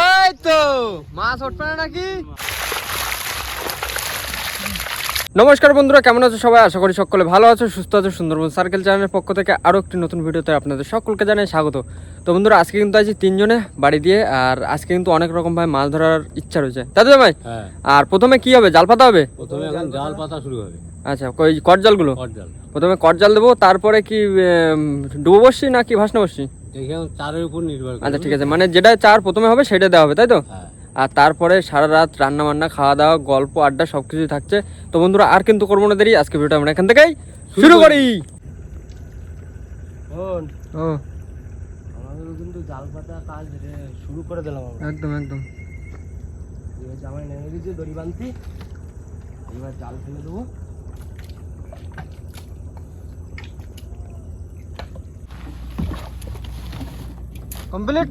ওই তো মাছ উঠবে না নাকি? নমস্কার বন্ধুরা কেমন আছো সবাই? আশা করি সকলে ভালো আছো সুস্থ আছো সুন্দরবন সার্কেল চ্যানেলের পক্ষ থেকে আরও একটি নতুন ভিডিওতে আপনাদের সকলকে জানাই স্বাগত। তো বন্ধুরা আজকে কিন্তু আছি তিনজনে বাড়ি দিয়ে আর আজকে কিন্তু অনেক রকম ভাবে মাছ ধরার ইচ্ছা রয়েছে। দাদু ভাই হ্যাঁ। আর প্রথমে কি হবে? জাল পাতা হবে? প্রথমে এখন জাল পাতা শুরু হবে। আচ্ছা কই কট জালগুলো? কট প্রথমে কট জাল দেবো তারপরে কি ডুবো বসছি না কি ভাসনা বসছি? চারের উপর নির্ভর আচ্ছা ঠিক আছে মানে যেটা চার প্রথমে হবে সেটা দেওয়া হবে তাই তো? হ্যাঁ। আর তারপরে সারা রাত রান্না বান্না খাওয়া দাওয়া গল্প আড্ডা সব কিছুই থাকছে। তো বন্ধুরা আর কিন্তু করব না দেরি আজকে ভিডিওটা আমরা এখান থেকেই শুরু করি। ও। আমাদের কিন্তু জাল পাতা কাজ শুরু করে দিলাম একদম একদম। নেমে দড়ি এবার জাল ফেলে দেবো। কমপ্লিট?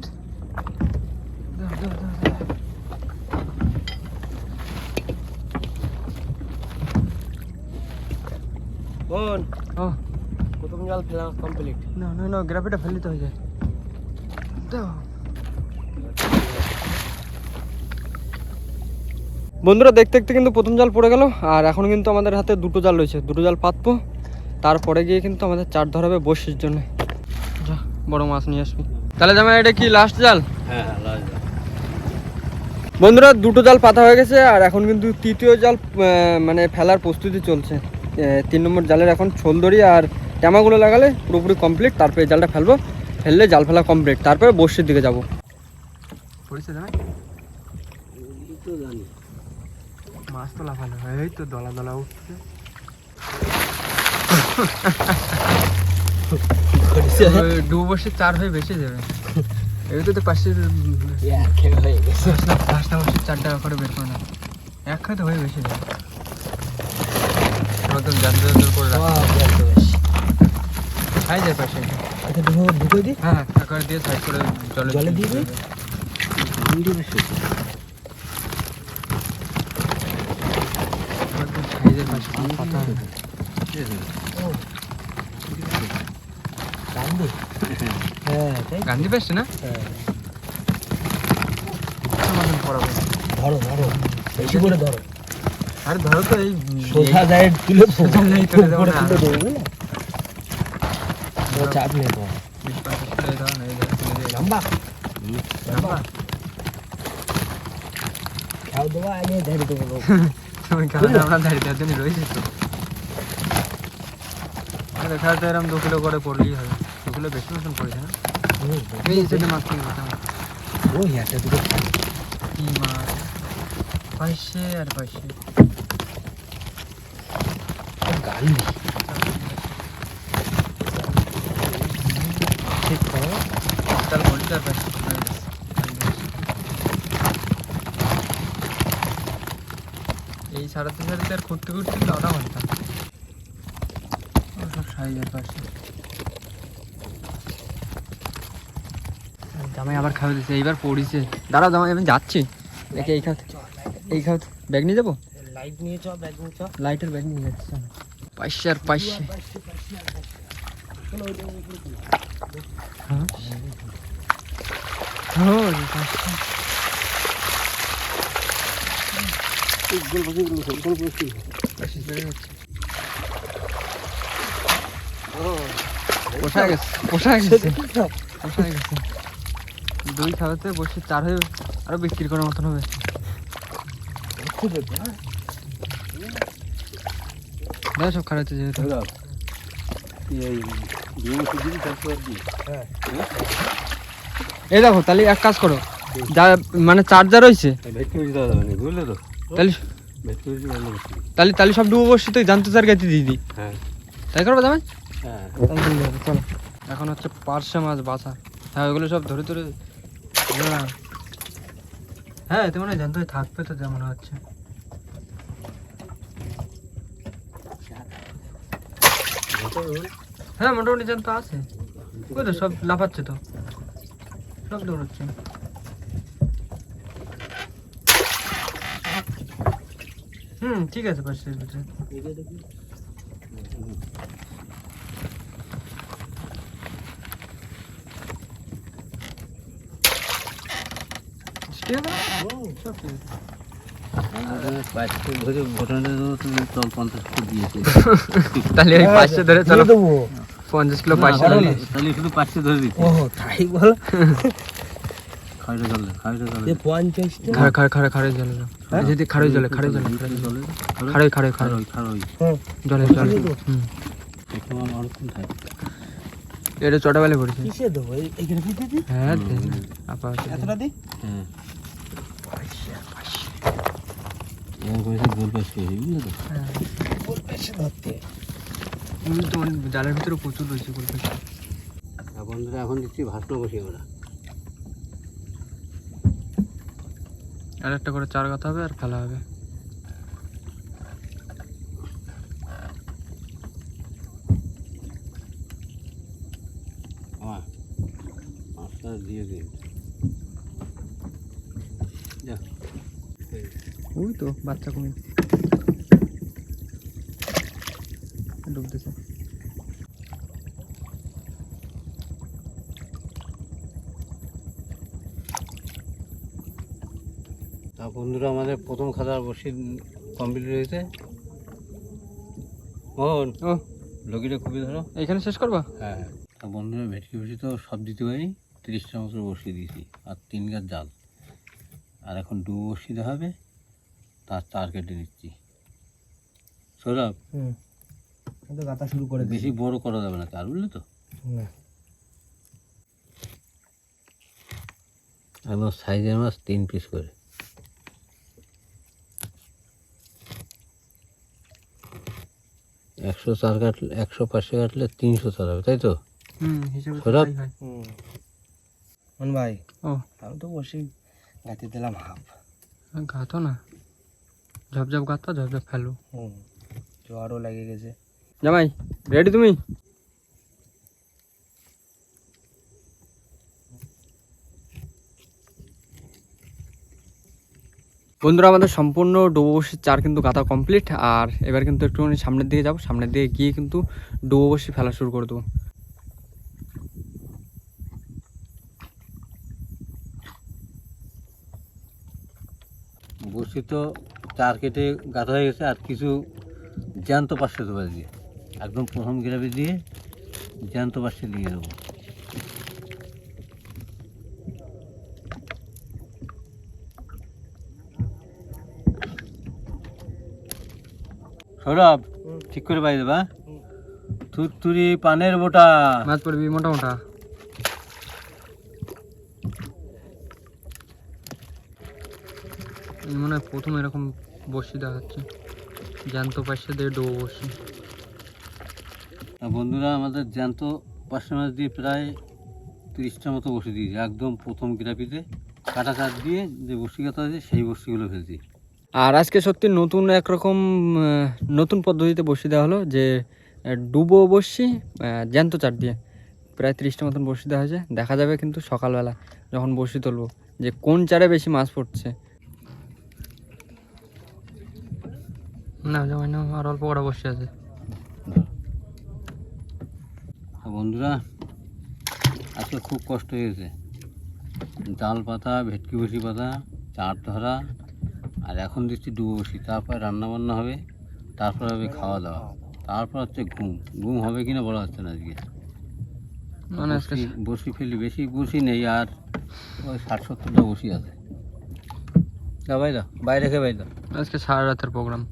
বোন ও প্রথম জাল ফেলা কমপ্লিট। না না না গ্রাফিটা ফেলতে হয়ে যায়। বন্ধুরা দেখতে দেখতে কিন্তু প্রথম জাল পড়ে গেল আর এখন কিন্তু আমাদের হাতে দুটো জাল রয়েছে। দুটো জাল পাতবো তারপরে গিয়ে কিন্তু আমাদের চার ধরাবে বসির জন্য। যা বড় মাছ নিয়ে আসবি। তাহলে জামাই এটা কি লাস্ট জাল? হ্যাঁ হ্যাঁ জাল। বন্ধুরা দুটো জাল পাতা হয়ে গেছে আর এখন কিন্তু তৃতীয় জাল মানে ফেলার প্রস্তুতি চলছে। তিন নম্বর জালের এখন ছোল দড়ি আর ট্যামাগুলো লাগালে পুরোপুরি কমপ্লিট তারপরে জালটা ফেলব। ফেললে জাল ফেলা কমপ্লিট তারপরে বর্ষির দিকে যাব। মাছ তো লাফানো এই তো দলা দলা উঠছে। দু বছর চার হয়ে বেশি যাবে। এই তো পাশে হয়ে গেছে। পাঁচটা বছর চার টাকা করে বের করে না। এক খাতে হয়ে বেশি যাবে। একদম জানতে করে খাই যায় পাশে। আচ্ছা ঢুকে দি? হ্যাঁ একবার দিয়ে সাইড করে জলে জলে দিয়ে দিই? ভিডিও বেশি সাইজের পাশে। পাতা গান্ধী হ্যাঁ গান্ধী না হ্যাঁ ধরো ধরো বেশি করে ধরো আরে ধরো তো এই সোজা যায় তুলে সোজা যায় তুলে দেবো না। তুলে দেবো বুঝলে কোনো চাপ নেই তোমার বিশ পঞ্চাশ করে দাও না এই ধরো তুলে দিয়ে লম্বা লম্বা। খাও দেবো আগে ধরে দেবো তুমি কারণে আমরা দাঁড়িয়ে তার জন্য রয়েছে তো আরে তো এরকম দু কিলো করে পড়লেই হবে বেশি মতন পড়েছে না এই সেটা মাছ কিনে ওই একটা দুটো কি মাছ পাইছে আর পাইছে গান্ধী ঠিক করো। তার বলতে পাইছে এই সারাতে সারাতে আর ঘুরতে ঘুরতে মারতাম ও সব সাইজের পাশে জামাই আবার খাওয়া দিচ্ছে এইবার পড়িছে। দাঁড়াও জামাই আমি যাচ্ছি। দেখে এই খাও এই খাও ব্যাগ নিয়ে যাব? লাইট নিয়ে চ ব্যাগ নিয়ে চ লাইটের ব্যাগ নিয়ে যাচ্ছি পাইছে আর পাইছে রে, পাইছে। পাইছে, বেড়ে যাচ্ছে। পোষায় গেছে? পোষায় গেছে? পোষায় গেছে? দুই খাওয়াতে বসে চার হয়ে আরও বিক্রি করার মতন হবে। দাদা সব খারাপ যেহেতু। এই দেখো তাহলে এক কাজ করো। যা মানে চার্জার রয়েছে। তাহলে। তাহলে তাহলে সব ডুবো বসছি তুই জানতে চার দিয়ে দিই হ্যাঁ। তাই করব জামাই? হ্যাঁ। চলো এখন হচ্ছে পার্শে মাছ বাছা। হ্যাঁ ওগুলো সব ধরে ধরে। হ্যাঁ। এতে মনে হয় জানতে থাকবে তো যেমন হচ্ছে। হ্যাঁ মোটামুটি জান তো আছে। ওই তো সব লাফাচ্ছে তো। সব দৌড়চ্ছে। হুম, ঠিক আছে, পাশে ভিতরে ঠিক আছে না? সব ঠিক আছে। পাঁচশো ধরে ঘটনাটা তুমি চল পঞ্চাশ ফুট দিয়েছে তাহলে ওই পাঁচশো ধরে চলো। পঞ্চাশ কিলো পাঁচশো তাহলে তাহলে শুধু পাঁচশো ধরে দিচ্ছে। ও তাই বল। খাইটা চলে খাইটা চলে পঞ্চাশটা খাড়ে খাড়ে খাড়ে খাড়ে জলে যদি খাড়ে জলে খাড়ে জলে খাড়ে জলে খাড়ে খাড়ে খাড়ে হুম। এটা ছোটবেলায় পড়েছে। কিসে দেবো? এই- এইখানে দিতে দি হ্যাঁ আপাতত এতটা দি? হ্যাঁ। জালের ভিতরে প্রচুর রয়েছে বন্ধুরা এখন দিচ্ছি ভাসনো বসি আমরা আর একটা করে চার গাঁথা হবে আর ফেলা হবে দিয়ে দিন। ওই তো বাচ্চা কুমির। ডুবতেছে। তা বন্ধুরা আমাদের প্রথম খাতার বসি কমপ্লিট হয়েছে। মোহন ও। লগিটা খুবই ধরো এইখানে শেষ করবা? হ্যাঁ তা বন্ধুরা ভেটকি বসি তো সব দিতে পারি। তিরিশটা মতো বসিয়ে দিয়েছি। আর তিন গাছ জাল। আর এখন ডু বসিয়ে দেওয়া হবে। তার চার কেটে নিচ্ছি। সৌরভ হুম। শুরু করে বেশি বড় করা যাবে না চার বুঝলে তো? একদম সাইজের মাছ তিন পিস করে। একশো চার কাটলে একশো পাঁচশো কাটলে তিনশো চার হবে তাই তো? হুম হিসেবে তো সৌরভ? ভাই ও। আমি তো বসে গাতে দিলাম হাফ গাতো না। ঝপঝপ গাতো ঝপঝপ ফেলো। হুম জ্বরও লেগে গেছে। জামাই রেডি তুমি? বন্ধুরা আমাদের সম্পূর্ণ ডুবো বসি চার কিন্তু গাঁথা কমপ্লিট আর এবার কিন্তু একটুখানি সামনের দিকে যাব। সামনের দিকে গিয়ে কিন্তু ডুবো বসি ফেলা শুরু করে দেবো। বসি তো চার কেটে গাঁথা হয়ে গেছে আর কিছু জ্যান্ত পাশে দেবো দিয়ে। একদম প্রথম গ্রামে দিয়ে জ্যান্ত পাশে দিয়ে দেবো। সৌরভ। ঠিক করে পাই দেবা থুরথুরি পানের বোটা। মাছ পড়বি মোটা মোটা। মনে হয় প্রথম এরকম বসি দেখাচ্ছে জ্যান্ত পাশে দিয়ে ডুবো বসি বন্ধুরা আমাদের জ্যান্ত পাঁচশো মাছ দিয়ে প্রায় তিরিশটা মতো বসে দিয়েছি। একদম প্রথম গ্রাফিতে কাটা চার দিয়ে যে বসি কাটা আছে সেই বসিগুলো ফেলছি। আর আজকে সত্যি নতুন একরকম নতুন পদ্ধতিতে বসি দেওয়া হলো যে ডুবো বসি জ্যান্ত চার দিয়ে। প্রায় তিরিশটা মতন বসি দেওয়া হয়েছে। দেখা যাবে কিন্তু সকালবেলা যখন বসি তুলবো যে কোন চারে বেশি মাছ পড়ছে। না জামাই না আর অল্প কটা বসে আছে। তা বন্ধুরা আজকে খুব কষ্ট হয়েছে। জাল পাতা ভেটকি বসি পাতা চার ধরা আর এখন দিচ্ছি ডুবো বসি তারপর রান্না বান্না হবে তারপর হবে খাওয়া দাওয়া। তারপর হচ্ছে ঘুম। ঘুম হবে কিনা বলা হচ্ছে না আজকে। মানে আজকে বসি- বসি ফেলি বেশি বসি নেই আর ওই ষাট সত্তরটা বসি আছে। যা বাইরে বাইরে রেখে বাইরে আজকে সারা রাতের প্রোগ্রাম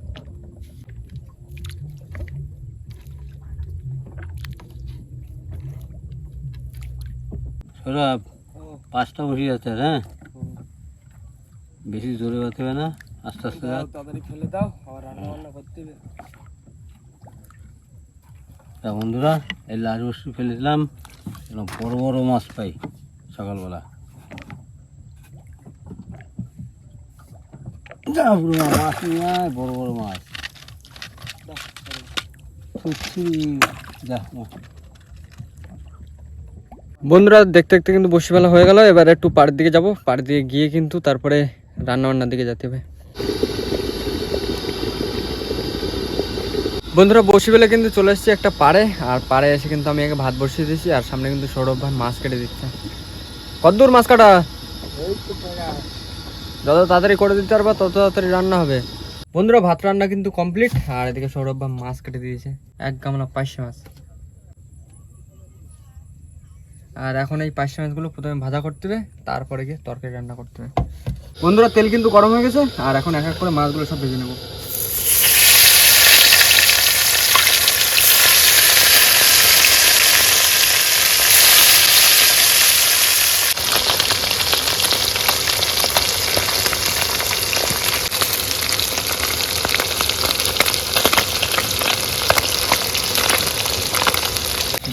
সৌরভ পাঁচটা বসে আছে হ্যাঁ? বেশি জোরে বাঁধতে হবে না আস্তে আস্তে। তাড়াতাড়ি ফেলে দাও আবার রান্না বান্না করতে হবে। তা বন্ধুরা এই লাল বসি ফেলে দিলাম এরকম বড় বড় মাছ পাই সকালবেলা। যা পুরো মাছ নিয়ে বড় বড় মাছ। যা মাছ। বন্ধুরা, দেখতে দেখতে কিন্তু বসি ফেলা হয়ে গেল। এবার একটু পাড়ের দিকে যাব। পাড়ের দিকে গিয়ে কিন্তু তারপরে রান্না বান্নার দিকে যেতে হবে। বন্ধুরা বসি ফেলে কিন্তু চলে এসেছি একটা পাড়ে। আর পাড়ে এসে কিন্তু আমি আগে ভাত বসিয়ে দিয়েছি, আর সামনে কিন্তু সৌরভ ভাই মাছ কেটে দিচ্ছে। কতদূর মাছ কাটা? যত তাড়াতাড়ি করে দিতে পারবা, তত তাড়াতাড়ি রান্না হবে। বন্ধুরা, ভাত রান্না কিন্তু কমপ্লিট। আর এদিকে সৌরভ বা মাছ কেটে দিয়েছে। এক গামলা পাঁচশো মাছ। আর এখন এই পাঁচশো মাছগুলো প্রথমে ভাজা করতে হবে তারপরে গিয়ে তরকারি রান্না করতে হবে। বন্ধুরা তেল কিন্তু গরম হয়ে গেছে আর এখন এক এক করে মাছগুলো সব ভেজে নেব।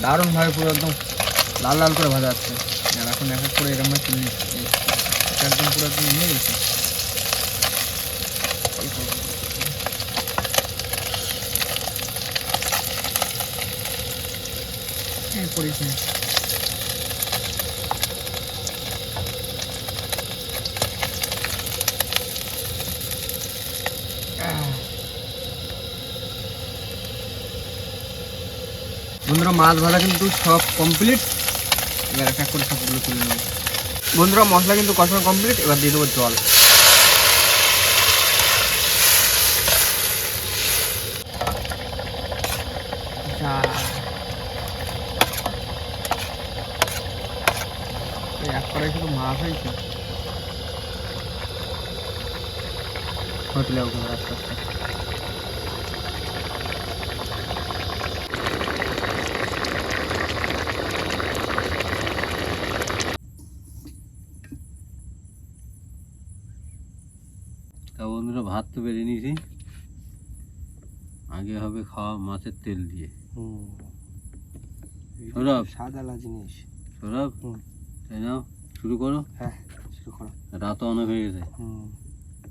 দারুণভাবে পুরো একদম লাল লাল করে ভাজা আছে আর এখন এক এক করে এরকম তুলে নিচ্ছি একদম পুরো একদম নিয়ে গেছে। হ্যাঁ। বন্ধুরা, মাছ ভাজা কিন্তু সব কমপ্লিট এবার এক এক করে সবগুলো তুলে নেব। বন্ধুরা, মশলা কিন্তু কষানো কমপ্লিট এবার দিয়ে দেবো জল। এক কড়াই শুধু মাছ হয়েছে। তুলে আস্তে আস্তে তা বন্ধুরা ভাত তো বেড়ে নিয়েছি আগে হবে খাওয়া মাছের তেল দিয়ে। সৌরভ। সাদালা জিনিস। সৌরভ তাই নাও শুরু করো। হ্যাঁ শুরু করো। রাত অনেক হয়ে গেছে।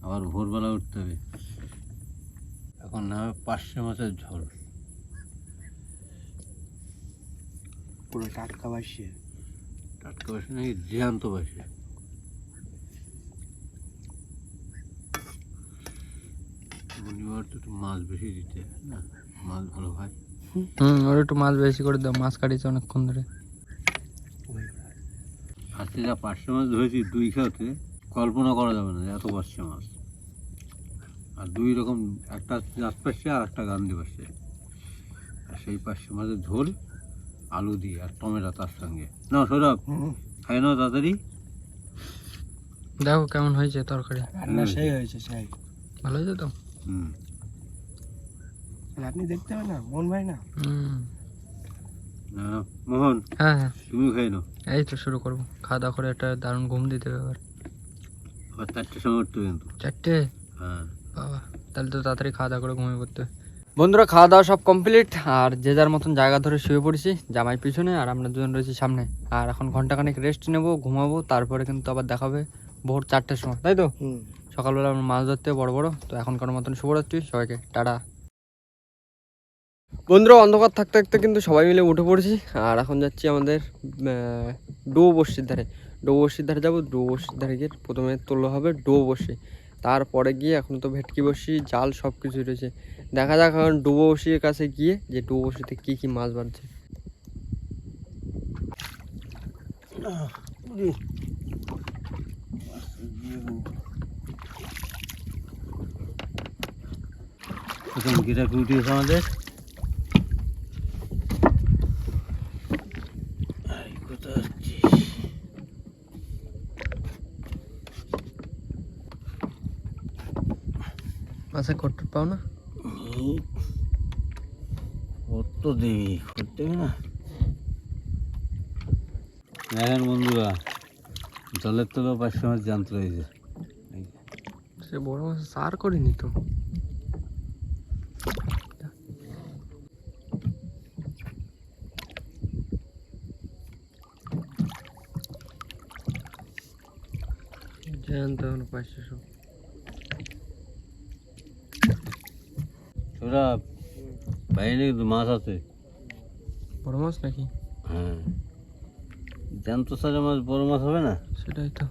আবার ভোরবেলা উঠতে হবে। এখন না হবে পাঁচশো মাছের ঝোল। পুরো টাটকা বাসিয়ে টাটকা বসে নাকি জ্যান্ত বসে শনিবার তো একটু মাছ বেশি দিতে না? মাছ ভালো হয় হুম ওর একটু মাছ বেশি করে দাও মাছ কাটিয়েছে অনেকক্ষণ ধরে। আজকে যা পাঁচশো মাছ ধরেছি দুই খেতে কল্পনা করা যাবে না এত পাঁচশো মাছ। আর দুই রকম একটা চাষ পাচ্ছে আর একটা গান্ধী পাচ্ছে আর সেই পাঁচশো মাছের ঝোল আলু দিয়ে আর টমেটো তার সঙ্গে। না সৌরভ খাই নাও তাড়াতাড়ি। দেখো কেমন হয়েছে তরকারি। রান্না সেই হয়েছে সেই। ভালো হয়েছে তো? হুম। আপনি দেখতে হবে না মন ভাই না। মোহন হ্যাঁ হ্যাঁ। তুমিও খাই নাও। এই তো শুরু করব। খাওয়া দাওয়া করে একটা দারুণ ঘুম দিতে হবে আবার। চারটের সময় উঠতে কিন্তু। চারটে? হ্যাঁ। বাবা তাহলে তো তাড়াতাড়ি খাওয়া দাওয়া করে ঘুমিয়ে পড়তে বন্ধুরা খাওয়া দাওয়া সব কমপ্লিট আর যে যার মতন জায়গা ধরে শুয়ে পড়েছি জামাই পিছনে আর আমরা দুজন রয়েছি সামনে। আর এখন ঘন্টাখানেক রেস্ট নেব ঘুমাবো তারপরে কিন্তু আবার দেখাবে ভোর চারটের সময়। তাই তো? সকালবেলা আমরা মাছ ধরতে বড় বড় তো এখনকার মতন শুভরাত্রি সবাইকে। টাটা। বন্ধুরা, অন্ধকার থাকতে থাকতে কিন্তু সবাই মিলে উঠে পড়েছি। আর এখন যাচ্ছি আমাদের ডো বস্তির ধারে। ডো বস্তির ধারে যাব ডো বস্তির ধারে গিয়ে প্রথমে তোলা হবে ডো বসি তারপরে গিয়ে এখন তো ভেটকি বসি জাল সব কিছু রয়েছে। দেখা যাক এখন ডুবো বসির কাছে গিয়ে যে ডুবো বসিতে কী কী মাছ বাড়ছে আমাদের এই কোথায় যাচ্ছিস? মাছের কট্টর পাও না এই কত দেবি করতে হবে না? দেখেন বন্ধুরা জলের তলাও পাঁচশো মাছ জানত রয়েছে সে বড় মাছ সার করিনি তো। পাঁচশো সৌরভ বাইরে মাছ আছে। বড় মাছ নাকি? হ্যাঁ। জ্যান্ত সাজা মাছ বড় মাছ হবে না? সেটাই তো?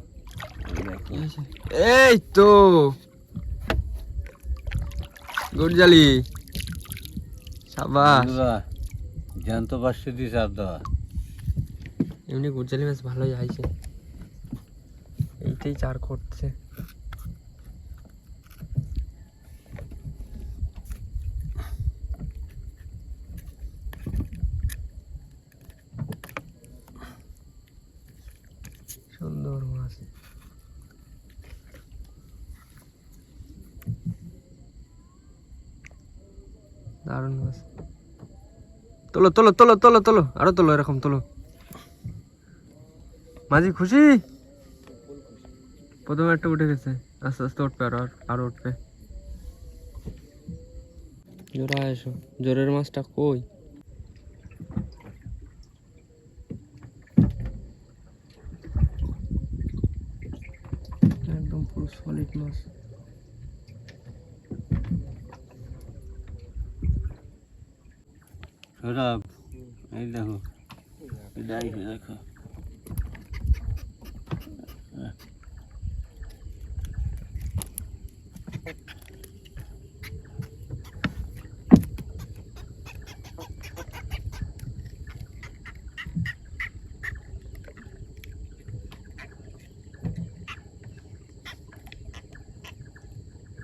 এই তো। গুড়জালি সাবাস। জ্যান্ত পাঁচশো দিয়েছে আর দেওয়া। এমনি গুড়জালি মাছ ভালোই আইছে। এইটাই চার করছে সুন্দর মাছ দারুণ মাছ তোলো তোলো তোলো তোলো তোলো, আরও তোলো, এরকম তোলো। মাঝি, খুশি? প্রথমে একটা উঠে গেছে। আস্তে আস্তে উঠবে আরও আরও উঠবে। জোরা এসো। জোরের মাছটা কই? একদম পুরো সলিড মাছ। সৌরভ এই দেখো এটা এই দেখো।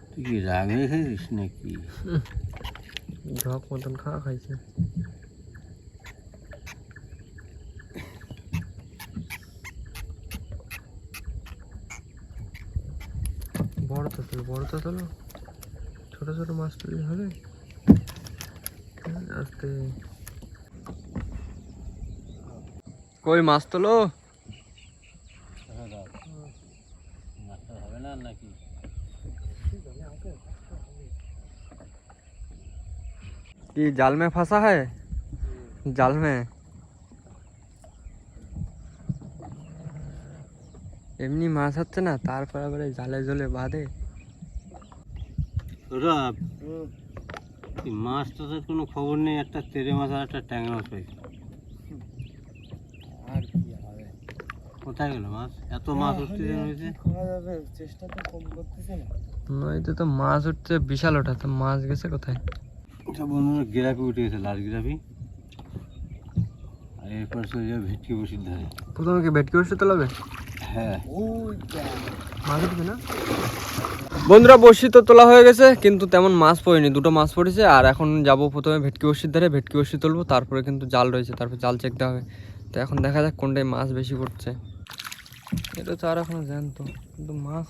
তুই কি রাগ রেখেছিস নাকি? ঢক মতন খাওয়া খাইছে বড় তো তোলো বড় তো তোলো ছোট ছোট মাছ তুলি হবে আস্তে কই মাছ তোলো মাছটা হবে না নাকি कि जाल में फंसा है जाल में এমনি মাছ হচ্ছে না তারপর আবার এই জালে জলে বাঁধে সৌরভ এই মাছটা তো কোনো খবর নেই একটা তেরে মাছ আর একটা ট্যাংরা মাছ পাইছি আর কি হবে কোথায় গেল মাছ এত মাছ উঠতে দেরি হয়েছে খাওয়া যাবে চেষ্টা তো কম করতেছে না নইতে তো মাছ উঠছে বিশাল ওঠা তো মাছ গেছে কোথায় এটা বন্ধুরা গেরাপি উঠে গেছে লাল গেরাপি। আর এরপর চলে যাবে ভেটকি বসির ধারে। প্রথমে কি ভেটকি বসে তোলাবে? হ্যাঁ। ওই মাছ উঠবে না? বন্ধুরা বড়শি তো তোলা হয়ে গেছে কিন্তু তেমন মাছ পড়েনি। দুটো মাছ পড়েছে আর এখন যাব প্রথমে ভেটকি বড়শির ধারে। ভেটকি বড়শি তুলবো তারপরে কিন্তু জাল রয়েছে তারপর জাল চেকতে হবে। তো এখন দেখা যাক কোনটায় মাছ বেশি পড়ছে। এটা তো আর এখনও জানতো কিন্তু মাছ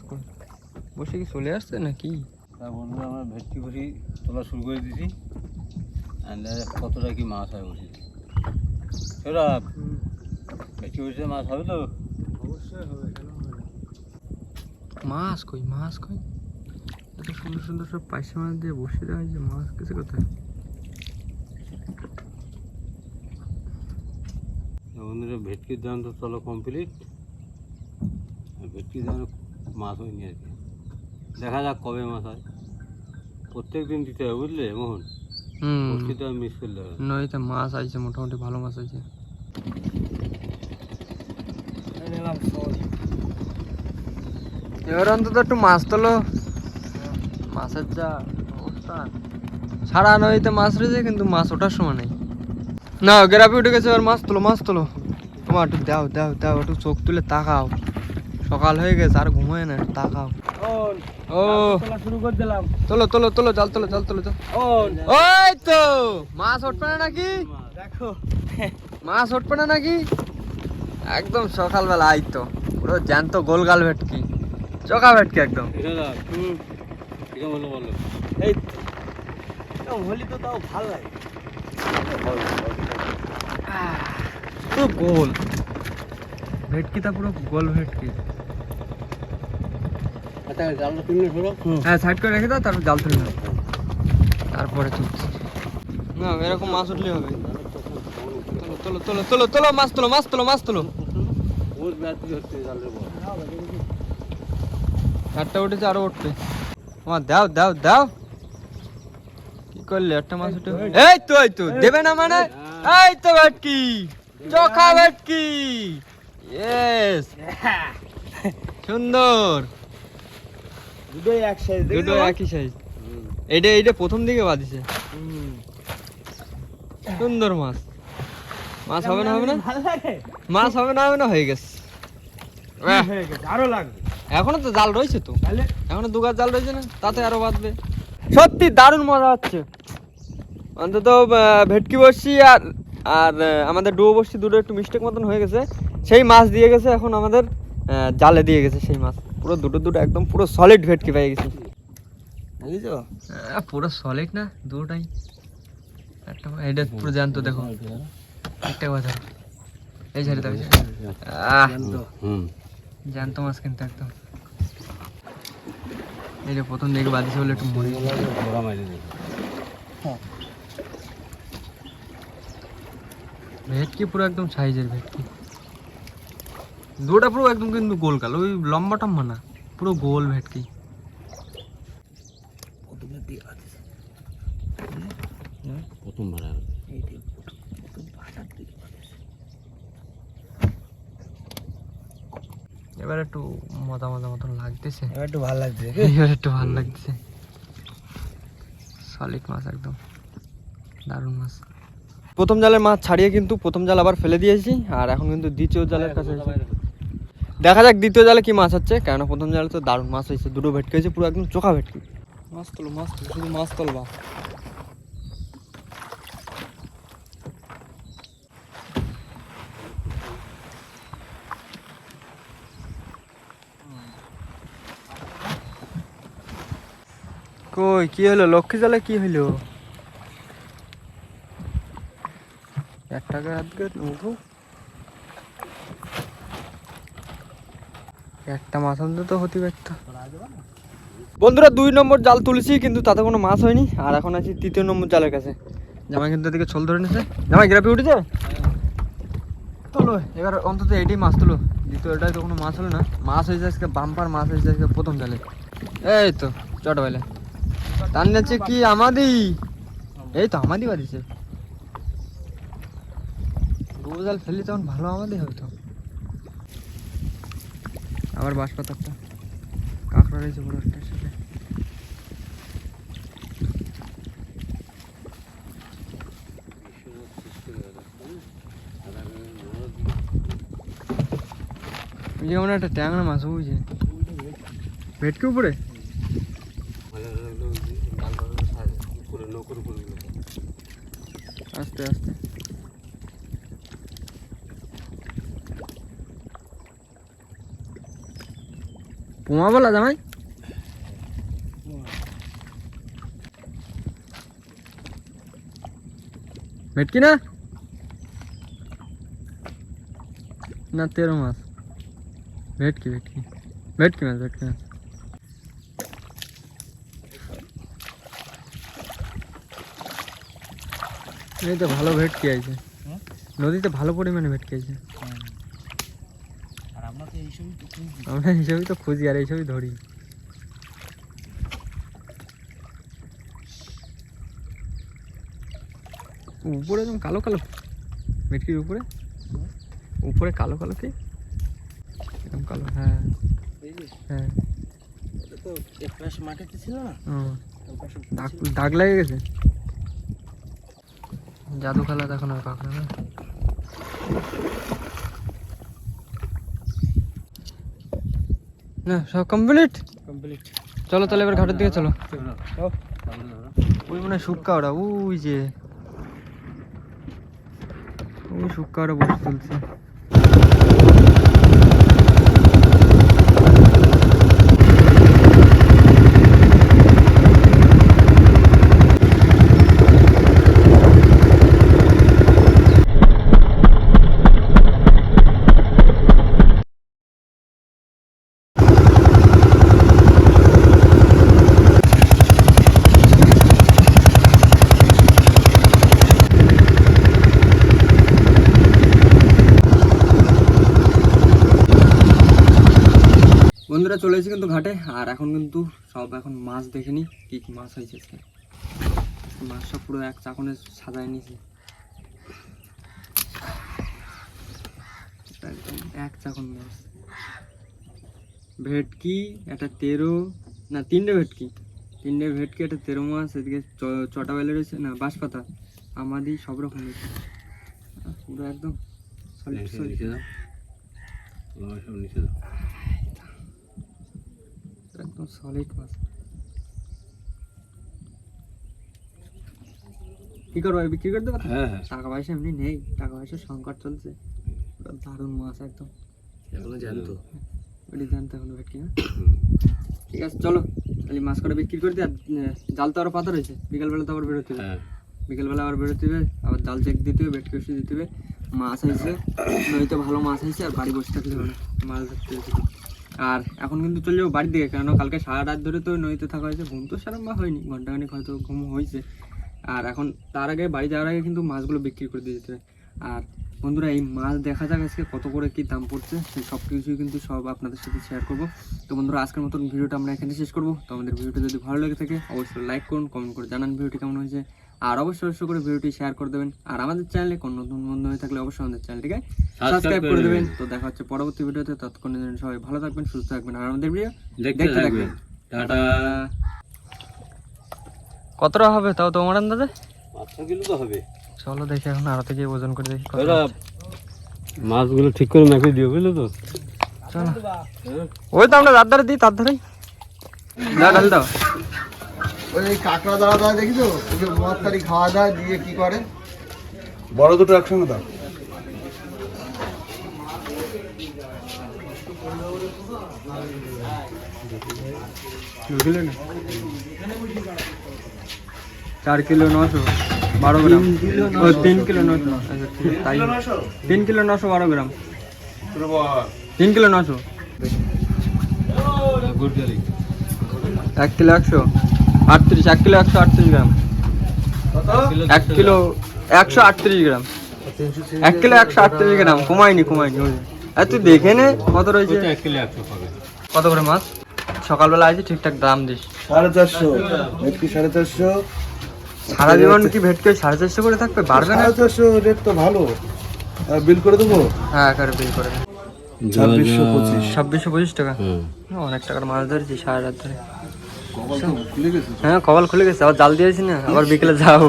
বসে কি চলে আসছে নাকি? তা বন্ধুরা আমরা ভেটকি বসি তোলা শুরু করে দিয়েছি। আর দেখা কতটা কি মাছ হয় বসি সৌরভ ভেটকি বসিতে মাছ হবে তো? অবশ্যই হবে মাছ কই মাছ কই? এত সুন্দর সুন্দর সব পাইসে মাছ দিয়ে বসে দেওয়া হয়েছে মাছ কিছু কোথায়? বন্ধুরা ভেটকির দাম তো চলো কমপ্লিট ভেটকির দাম মাছ হয়নি আর কি। দেখা যাক কবে মাছ হয়। প্রত্যেক দিন দিতে হবে বুঝলে মোহন? হুম। বসিটা মিস করলে হবে নদীতে মাছ আছে মোটামুটি ভালো মাছ শোল এবার অন্তত একটু মাছ তোলো। মাছের যা অবস্থা। সারা নদীতে মাছ রয়েছে কিন্তু মাছ ওঠার সময় নেই। না গ্রাফি উঠে গেছে এবার মাছ তোলো মাছ তোলো। তোমার একটু দাও দাও দাও একটু চোখ তুলে তাকাও। সকাল হয়ে গেছে আর ঘুমোয় না একটু তাকাও। ও। শুরু করে দিলাম জাল ওন ওই তো, মাছ নাকি? দেখো মাছ নাকি? একদম সকালবেলা, আই তো। পুরো জ্যান্ত গোলগাল ভেটকি। চোখা ভেটকি একদম। এই হোলি তো তাও ভালো লাগে গোল। ভেটকিটা পুরো গোল ভেটকি আচ্ছা জালটা তুমি সরো হ্যাঁ সাইড করে রেখে দাও তারপর জাল তুলে নাও তারপরে তুলছি। না এরকম মাছ উঠলে হবে। তোলো তোলো তোলো তোলো তোলো মাছ তোলো মাছ তোলো মাছ তোলো। ওর ব্যাটারি হচ্ছে জালের বল চারটা উঠেছে আরও উঠবে। তোমার দাও দাও দাও। কি করলে একটা মাছ উঠে এই তো এই তো দেবে না মানে? এই তো ভেটকি। চোখা ভেটকি। ইয়েস সুন্দর। দুটোই এক সাইজ দুটো একই সাইজ এইটা এইটা প্রথম দিকে বাঁধিছে। সুন্দর মাছ। মাছ হবে না হবে না? মাছ হবে না হবে না হয়ে গেছে। আরও লাগবে। এখনও তো জাল রয়েছে তো। এখনও জাল রয়েছে না? তাতে আরও বাঁধবে। সত্যি দারুণ মজা হচ্ছে। অন্তত ভেটকি বসছি আর আর আমাদের ডুবো বসছি দুটো একটু মিস্টেক মতন হয়ে গেছে। সেই মাছ দিয়ে গেছে এখন আমাদের জালে দিয়ে গেছে সেই মাছ। পুরো দুটো দুটো একদম পুরো সলিড ভেটকি পেয়ে গেছি। বুঝেছ? পুরো সলিড না? দুটাই। একটা এটা পুরো জ্যান্ত দেখো। একটা কথা। এই ছেড়ে দাও হুম। জ্যান্ত মাছ কিন্তু একদম। এই যে প্রথম দিকে বাদিছে বলে একটু মরে দিই ভেটকি পুরো একদম সাইজের ভেটকি। দুটা পুরো একদম কিন্তু গোল কালো ওই লম্বা টম্বা না পুরো গোল ভেটকি। এবার একটু মজা মজা মতন লাগতেছে। এবার একটু ভালো লাগছে এবার একটু ভালো লাগতেছে। সলিড মাছ একদম। দারুণ মাছ। প্রথম জালের মাছ ছাড়িয়ে কিন্তু প্রথম জাল আবার ফেলে দিয়েছি আর এখন কিন্তু দ্বিতীয় জালের কাছে দেখা যাক দ্বিতীয় জালে কি মাছ হচ্ছে। কেননা প্রথম জালে তো দারুণ মাছ হয়েছে দুটো ভেটকি হয়েছে পুরো একদম চোখা ভেটকি। মাছ তোলো মাছ তোলো শুধু মাছ তোলবা। কই কি হলো? লক্ষ্মী জালে কি হইল এক টাকা আজকে নেব একটা মাছ অন্তত হতে পারতো। বন্ধুরা দুই নম্বর জাল তুলেছি কিন্তু তাতে কোনো মাছ হয়নি। আর এখন আছি তৃতীয় নম্বর জালের কাছে। জামাই কিন্তু এদিকে ছল ধরে নিছে। জামাই গ্রাফি উঠেছে? তোলো এবার অন্তত এটাই মাছ তুলো। দ্বিতীয়টায় তো কোনো মাছ হলো না। মাছ হয়েছে আজকে বাম্পার মাছ হয়েছে আজকে প্রথম জালে। এই তো চট বেলে তার নিচে কি আমাদি? এই তো আমাদি ডুবো জাল ফেললে তখন ভালো আমাদি হতো আবার বাঁশ পাতারটা কাঁকড়া রয়েছে বড় একটার সাথে। যেমন একটা ট্যাংরা মাছ বুঝছে ভেটকে উপরে নৌকোর উপরে আস্তে আস্তে পোমা বলা জামাই? ভেটকি না? না তেরো মাছ ভেটকি ভেটকি ভেটকি মাছ ভেটকি মাছ। এই তো ভালো ভেটকি আছে। নদীতে ভালো পরিমাণে ভেটকি আছে। আমরা এইসবই তো খুঁজি, আর এইসবই ধরি। উপরে একদম কালো কালো। ভেটকির উপরে? উপরে কালো কালো কি? একদম কালো হ্যাঁ। হ্যাঁ। দাগ লেগে গেছে। জাদু খেলা দেখো না কাঁকড়া না। না সব কমপ্লিট কমপ্লিট চলো তাহলে এবার ঘাটের দিকে চলো। ওই মনে শুক্কা ওরা ওই যে। ওই শুক্কা ওরা বসে তুলছে বন্ধুরা চলে এসেছি কিন্তু ঘাটে। আর এখন কিন্তু সব এখন মাছ দেখে নি কি কি মাছ হয়েছে আজকে। মাছ সব পুরো এক চাকনে সাজায় নিয়েছে। একদম এক চাকন মাছ। ভেটকি একটা তেরো না তিনটে ভেটকি। তিনটে ভেটকি একটা তেরো মাছ এদিকে চটা বেলে রয়েছে না বাঁশপাতা। আমাদি সব রকম রয়েছে পুরো একদম নিচে solid। নিচে দাও লবণ সব নিচে দাও একদম সলিড মাছ। কি করব বিক্রি করে দেবো হ্যাঁ হ্যাঁ। টাকা পয়সা এমনি নেই টাকা পয়সার সংকট চলছে। দারুণ মাছ একদম। এখনও জানতো ওটি জানতে এখন ভেটকি না? ঠিক আছে চলো। তাহলে মাছ কটা বিক্রি করে দিই আর জাল তো আরও পাতা রয়েছে। বিকালবেলা তো আবার বেরোতে হবে। হ্যাঁ। বিকেলবেলা আবার বেরোতে হবে আবার জাল চেক দিতে হবে বেটকে ওষুধ দিতে হবে। মাছ হয়েছে নইতে ভালো মাছ হয়েছে আর বাড়ি বসে থাকলে হবে না। মাছ ধরতে। আর এখন কিন্তু চলে যাব বাড়ির দিকে কেন কালকে সারা রাত ধরে তো নদীতে থাকা হয়েছে, ঘুম তো সেরকম হয়নি, ঘন্টাখানিক হয়তো ঘুম হয়েছে। আর এখন তার আগে বাড়ি যাওয়ার আগে কিন্তু মাছগুলো বিক্রি করে দিয়ে যেতে আর বন্ধুরা, এই মাছ দেখা যাক আজকে কত করে কি দাম পড়ছে, সেই সব কিছুই কিন্তু সব আপনাদের সাথে শেয়ার করব। তো বন্ধুরা, আজকের মতন ভিডিওটা আমরা এখানে শেষ করব। তো আমাদের ভিডিওটা যদি ভালো লেগে থাকে, অবশ্যই লাইক করুন কমেন্ট করে জানান ভিডিওটি কেমন হয়েছে। আর অবশ্যই অবশ্যই করে ভিডিওটি শেয়ার করে দেবেন। আর আমাদের চ্যানেলে কোনো নতুন বন্ধু হয়ে থাকলে অবশ্যই আমাদের চ্যানেলটিকে সাবস্ক্রাইব করে দেবেন। তো দেখা হচ্ছে পরবর্তী ভিডিওতে। ততক্ষণের জন্য সবাই ভালো থাকবেন সুস্থ থাকবেন। আর আমাদের ভিডিও দেখতে থাকবেন। টাটা। কত টাকা হবে তাও তোমার আন্দাজে? পাঁচশো কিলো তো হবে। চলো দেখি এখন আড়াতে গিয়ে ওজন করে দেখি মাছগুলো ঠিক করে মেখে দিও বুঝলো তো? চলো। ওই তো আমরা রাত ধারে দিই তার ধারে দাও ঢাল দাও। ওই কাঁকড়া দাঁড়া দাঁড়া দেখি তো? ওকে মশারি খাওয়া দাওয়া দিয়ে কি করে? বড় দুটো একসঙ্গে দাও। চার কিলো নশো বারো গ্রাম। ও তিন কিলো নশো আচ্ছা তাই। তিন কিলো নশো? বারো গ্রাম। তিন কিলো নশো। এক কিলো একশো। আটত্রিশ এক কিলো একশো আটত্রিশ গ্রাম। এক কিলো একশো আটত্রিশ গ্রাম। এক কিলো একশো আটত্রিশ গ্রাম। কমায়নি কমায়নি আর তুই দেখে নে কত রয়েছে। কত করে মাছ? সকালবেলা আছে ঠিকঠাক দাম দিস। সাড়ে চারশো। ভেটকি সাড়ে চারশো। সারা জীবন কি ভেটকে সাড়ে চারশো করে থাকবে? বাড়বে না? সাড়ে চারশো রেট তো ভালো। বিল করে দেবো? হ্যাঁ করে বিল করে। ছাব্বিশশো পঁচিশ। ছাব্বিশশো পঁচিশ টাকা। অনেক টাকার মাছ ধরেছি সারা রাত ধরে। হ্যাঁ কপাল খুলে গেছে। আবার জাল দিয়েছি না? আবার বিকেলে যাও